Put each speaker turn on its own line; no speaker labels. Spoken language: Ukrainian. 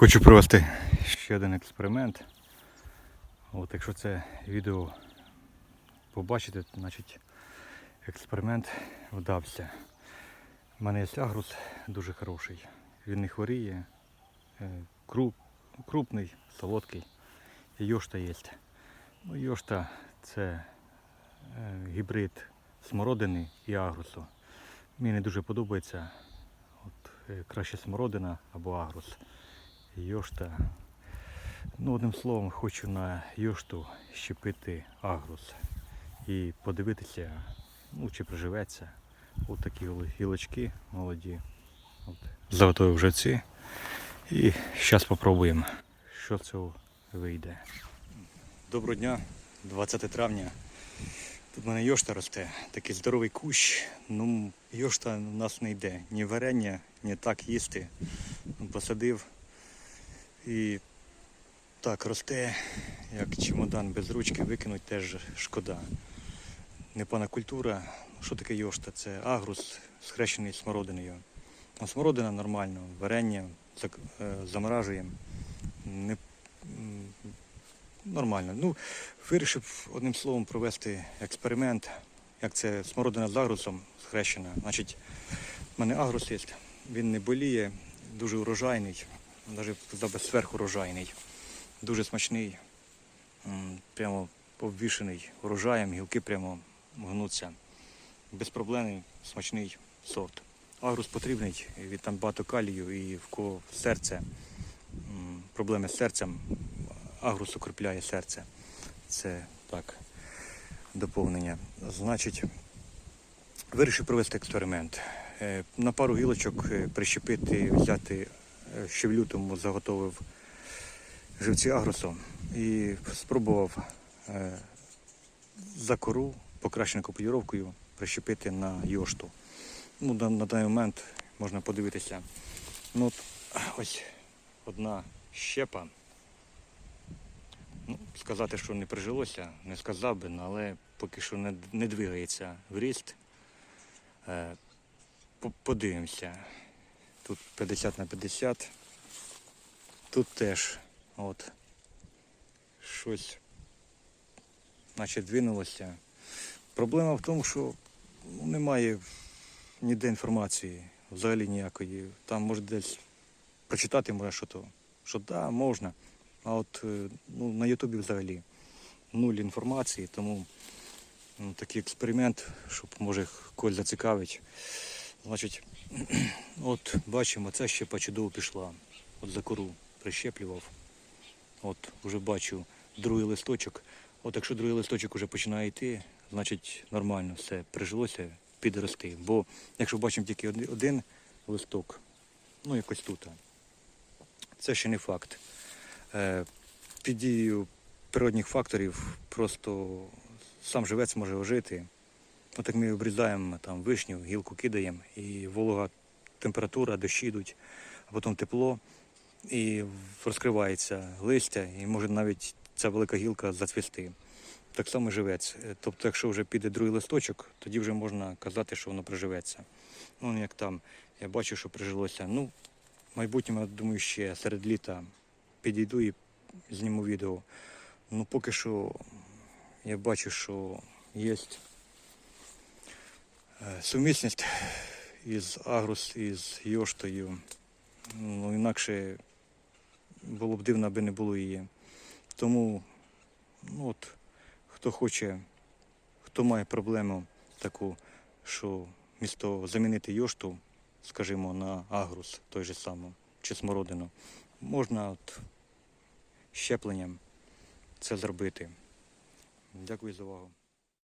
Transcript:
Хочу провести ще один експеримент. От, якщо це відео побачите, значить експеримент вдався. У мене є агрус дуже хороший. Він не хворіє, е, круп, крупний, солодкий. І йошта є. Ну, йошта це е, гібрид смородини і агрусу. Мені не дуже подобається. От, е, краще смородина або агрус. Йошта. Ну, одним словом, хочу на йошту щепити агрус і подивитися, ну, чи приживеться. Ось такі гілочки молоді. От. Заготовив вже ці. І зараз спробуємо, що цього вийде. Доброго дня, 20 травня. Тут в мене йошта росте, такий здоровий кущ. Ну, йошта у нас не йде. Ні варення, ні так їсти. Ну, Посадив і так росте, як чемодан без ручки, викинуть теж шкода. Непана культура. Що таке йошта? Це агрус, схрещений смородиною. А смородина нормально, варення е, заморажуємо. Не, нормально. Ну, вирішив одним словом провести експеримент, як це смородина з агрусом схрещена. Значить, в мене агрус є, він не боліє, дуже урожайний, навіть сказав би сверхурожайний, дуже смачний, прямо обвішений урожаєм, гілки прямо гнуться. Безпроблемний, смачний сорт. Агрус потрібний, він там багато калію і в кого серце, проблеми з серцем, агрус укріпляє серце. Це так, доповнення. Значить, вирішив провести експеримент. Е, На пару гілочок е, прищепити, взяти, ще в лютому заготовив живці агросу і спробував е, за кору, покращеною копіюровкою, прищепити на йошту. Ну, на, на даний момент можна подивитися. Ну, от, ось одна щепа. Ну, сказати, що не прижилося, не сказав би, але поки що не, не двигається в ріст. Е, подивимося. Тут 50 на 50. Тут теж от щось наче двинулося. Проблема в тому, що ну, немає ніде інформації, взагалі ніякої. Там може десь прочитати може що то, що да, можна. А от е, ну, на Ютубі взагалі нуль інформації, тому ну, такий експеримент, щоб може когось зацікавить. Значить, от бачимо, ця щепа чудово пішла. От за кору прищеплював. От вже бачу другий листочок. От якщо другий листочок вже починає йти, значить нормально все прижилося підрости. Бо якщо бачимо тільки один, один листок, ну якось тут, це ще не факт. Е, під дією природних факторів просто сам живець може ожити. От як ми обрізаємо там вишню, гілку кидаємо, і волога температура, дощі йдуть, а потім тепло, і розкривається листя, і може навіть ця велика гілка зацвісти. Так само живець. Тобто, якщо вже піде другий листочок, тоді вже можна казати, що воно приживеться. Ну, як там, я бачу, що прижилося. Ну, в майбутньому, я думаю, ще серед літа підійду і зніму відео. Ну, поки що я бачу, що є сумісність із Агрус із Йоштою. Ну, інакше було б дивно, аби не було її. Тому, ну от, хто хоче, хто має проблему таку, що місто замінити йошту, скажімо, на агрус той же самий, чи смородину, можна от щепленням це зробити. Дякую за увагу.